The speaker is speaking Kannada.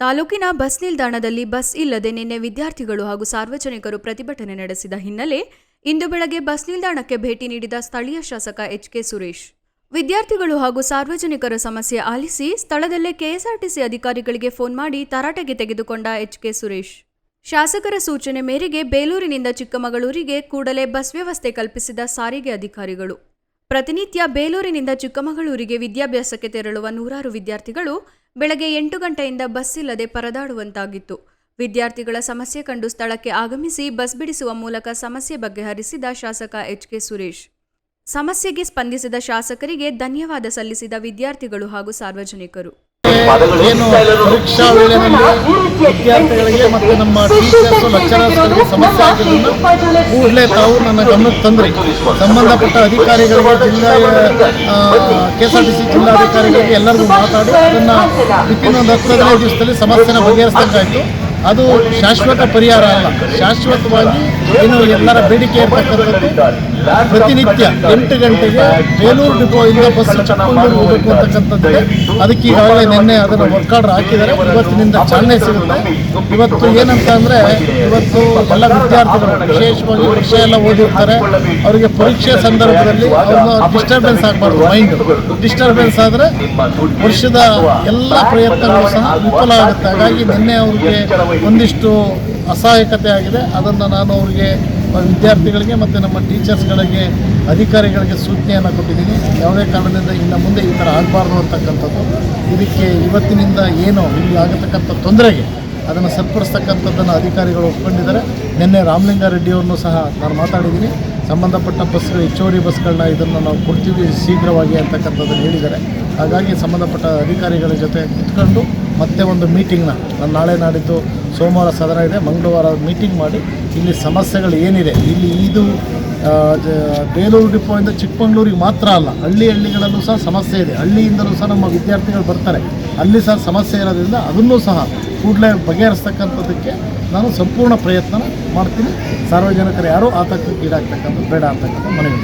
ತಾಲೂಕಿನ ಬಸ್ ನಿಲ್ದಾಣದಲ್ಲಿ ಬಸ್ ಇಲ್ಲದೆ ನಿನ್ನೆ ವಿದ್ಯಾರ್ಥಿಗಳು ಹಾಗೂ ಸಾರ್ವಜನಿಕರು ಪ್ರತಿಭಟನೆ ನಡೆಸಿದ ಹಿನ್ನೆಲೆ ಇಂದು ಬೆಳಗ್ಗೆ ಬಸ್ ನಿಲ್ದಾಣಕ್ಕೆ ಭೇಟಿ ನೀಡಿದ ಸ್ಥಳೀಯ ಶಾಸಕ ಎಚ್ ಕೆ ಸುರೇಶ್. ವಿದ್ಯಾರ್ಥಿಗಳು ಹಾಗೂ ಸಾರ್ವಜನಿಕರ ಸಮಸ್ಯೆ ಆಲಿಸಿ ಸ್ಥಳದಲ್ಲೇ ಕೆಎಸ್ಆರ್ಟಿಸಿ ಅಧಿಕಾರಿಗಳಿಗೆ ಫೋನ್ ಮಾಡಿ ತರಾಟೆಗೆ ತೆಗೆದುಕೊಂಡ ಎಚ್ ಕೆ ಸುರೇಶ್. ಶಾಸಕರ ಸೂಚನೆ ಮೇರೆಗೆ ಬೇಲೂರಿನಿಂದ ಚಿಕ್ಕಮಗಳೂರಿಗೆ ಕೂಡಲೇ ಬಸ್ ವ್ಯವಸ್ಥೆ ಕಲ್ಪಿಸಿದ ಸಾರಿಗೆ ಅಧಿಕಾರಿಗಳು. ಪ್ರತಿನಿತ್ಯ ಬೇಲೂರಿನಿಂದ ಚಿಕ್ಕಮಗಳೂರಿಗೆ ವಿದ್ಯಾಭ್ಯಾಸಕ್ಕೆ ತೆರಳುವ ನೂರಾರು ವಿದ್ಯಾರ್ಥಿಗಳು ಬೆಳಗ್ಗೆ ಎಂಟು ಗಂಟೆಯಿಂದ ಬಸ್ ಇಲ್ಲದೆ ಪರದಾಡುವಂತಾಗಿತ್ತು. ವಿದ್ಯಾರ್ಥಿಗಳ ಸಮಸ್ಯೆ ಕಂಡು ಸ್ಥಳಕ್ಕೆ ಆಗಮಿಸಿ ಬಸ್ ಬಿಡಿಸುವ ಮೂಲಕ ಸಮಸ್ಯೆ ಬಗೆಹರಿಸಿದ ಶಾಸಕ ಎಚ್ ಕೆ ಸುರೇಶ್. ಸಮಸ್ಯೆಗೆ ಸ್ಪಂದಿಸಿದ ಶಾಸಕರಿಗೆ ಧನ್ಯವಾದ ಸಲ್ಲಿಸಿದ ವಿದ್ಯಾರ್ಥಿಗಳು ಹಾಗೂ ಸಾರ್ವಜನಿಕರು. ವಿದ್ಯಾರ್ಥಿಗಳಿಗೆ ಮತ್ತು ನಮ್ಮ ಟೀಚರ್ಸ್ ಲೆಕ್ಚರರ್ಸ್ಗಳಿಗೆ ಸಮಸ್ಯೆ ಆಗಿರೋದನ್ನು ಕೂಡಲೇ ತಾವು ನನ್ನ ಗಮನಕ್ಕೆ ತಂದ್ರಿ. ಸಂಬಂಧಪಟ್ಟ ಅಧಿಕಾರಿಗಳಿಗೆ ಜಿಲ್ಲಾ K S R T C ಜಿಲ್ಲಾಧಿಕಾರಿಗಳಿಗೆ ಎಲ್ಲರಿಗೂ ಮಾತಾಡಿ ಅದನ್ನು ಇಪ್ಪತ್ತೊಂದು ಒಂದು ಹತ್ತು ಹದಿನೈದು ದಿವಸದಲ್ಲಿ ಸಮಸ್ಯೆನ ಬಗೆಹರಿಸ್ದಂಗಾಯಿತು. ಅದು ಶಾಶ್ವತ ಪರಿಹಾರ ಅಲ್ಲ. ಶಾಶ್ವತವಾಗಿ ಏನು ಎಲ್ಲರ ಬೇಡಿಕೆ ಇರ್ತಕ್ಕಂಥದ್ದು ಪ್ರತಿನಿತ್ಯ ಎಂಟು ಗಂಟೆಗೆ ಬೇಲೂರು ಡಿಪೋಯಿಂದ ಬಸ್ ಚಿಕ್ಕಮಗಳೂರು ಹೋಗಬೇಕು ಅಂತಕ್ಕಂಥದ್ದಿದೆ. ಅದಕ್ಕೆ ಈಗಾಗಲೇ ನಿನ್ನೆ ಅದನ್ನು ವರ್ಕ್ ಆರ್ಡರ್ ಹಾಕಿದ್ದಾರೆ. ಇವತ್ತಿನಿಂದ ಚಾಲನೆ ಸಿಗುತ್ತೆ. ಇವತ್ತು ಏನಂತ ಅಂದರೆ, ಇವತ್ತು ಎಲ್ಲ ವಿದ್ಯಾರ್ಥಿಗಳು ವಿಶೇಷವಾಗಿ ವಿಷಯ ಎಲ್ಲ ಓದಿರ್ತಾರೆ ಅವರಿಗೆ ಪರೀಕ್ಷೆ ಸಂದರ್ಭದಲ್ಲಿ ಡಿಸ್ಟರ್ಬೆನ್ಸ್ ಆಗಬಾರ್ದು ಮೈಂಡ್ ಡಿಸ್ಟರ್ಬೆನ್ಸ್ ಆದರೆ ವರ್ಷದ ಎಲ್ಲ ಪ್ರಯತ್ನಗಳು ಸಹ ವಿಫಲ ಆಗುತ್ತೆ. ಹಾಗಾಗಿ ನಿನ್ನೆ ಅವ್ರಿಗೆ ಒಂದಿಷ್ಟು ಅಸಹಾಯಕತೆ ಆಗಿದೆ. ಅದನ್ನು ನಾನು ಅವರಿಗೆ ವಿದ್ಯಾರ್ಥಿಗಳಿಗೆ ಮತ್ತು ನಮ್ಮ ಟೀಚರ್ಸ್ಗಳಿಗೆ, ಅಧಿಕಾರಿಗಳಿಗೆ ಸೂಚನೆಯನ್ನು ಕೊಟ್ಟಿದ್ದೀನಿ. ಯಾವುದೇ ಕಾರಣದಿಂದ ಇನ್ನು ಮುಂದೆ ಈ ಥರ ಆಗಬಾರ್ದು ಅಂತಕ್ಕಂಥದ್ದು. ಇದಕ್ಕೆ ಇವತ್ತಿನಿಂದ ಏನು ಇಲ್ಲಿ ಆಗತಕ್ಕಂಥ ತೊಂದರೆಗೆ ಅದನ್ನು ಸರಿಪಡಿಸ್ತಕ್ಕಂಥದ್ದನ್ನು ಅಧಿಕಾರಿಗಳು ಒಪ್ಕೊಂಡಿದ್ದಾರೆ. ನಿನ್ನೆ ರಾಮಲಿಂಗಾರೆಡ್ಡಿಯವ್ರನ್ನೂ ಸಹ ನಾನು ಮಾತಾಡಿದ್ದೀನಿ. ಸಂಬಂಧಪಟ್ಟ ಬಸ್ಗಳು ಹೆಚ್ಚುವರಿ ಬಸ್ಗಳನ್ನ ಇದನ್ನು ನಾವು ಕೊಡ್ತೀವಿ ಶೀಘ್ರವಾಗಿ ಅಂತಕ್ಕಂಥದ್ದನ್ನು ಹೇಳಿದ್ದಾರೆ. ಹಾಗಾಗಿ ಸಂಬಂಧಪಟ್ಟ ಅಧಿಕಾರಿಗಳ ಜೊತೆ ಕುತ್ಕೊಂಡು ಮತ್ತೆ ಒಂದು ಮೀಟಿಂಗ್ನ ನಾನು ನಾಳೆ ನಾಡಿದ್ದು ಸೋಮವಾರ ಸದನ ಇದೆ, ಮಂಗಳವಾರ ಮೀಟಿಂಗ್ ಮಾಡಿ ಇಲ್ಲಿ ಸಮಸ್ಯೆಗಳು ಏನಿದೆ, ಇಲ್ಲಿ ಇದು ಬೇಲೂರು ಡಿಪೋಯಿಂದ ಚಿಕ್ಕಮಂಗ್ಳೂರಿಗೆ ಮಾತ್ರ ಅಲ್ಲ, ಹಳ್ಳಿ ಹಳ್ಳಿಗಳಲ್ಲೂ ಸಹ ಸಮಸ್ಯೆ ಇದೆ, ಹಳ್ಳಿಯಿಂದಲೂ ಸಹ ನಮ್ಮ ವಿದ್ಯಾರ್ಥಿಗಳು ಬರ್ತಾರೆ, ಅಲ್ಲಿ ಸಹ ಸಮಸ್ಯೆ ಇರೋದ್ರಿಂದ ಅದನ್ನೂ ಸಹ ಕೂಡಲೇ ಬಗೆಹರಿಸ್ತಕ್ಕಂಥದ್ದಕ್ಕೆ ನಾನು ಸಂಪೂರ್ಣ ಪ್ರಯತ್ನ ಮಾಡ್ತೀನಿ. ಸಾರ್ವಜನಿಕರು ಯಾರೂ ಆತಂಕಕ್ಕೆ ಈಡಾಗ್ತಕ್ಕಂಥದ್ದು ಬೇಡ ಅಂತಕ್ಕಂಥ ಮನವಿ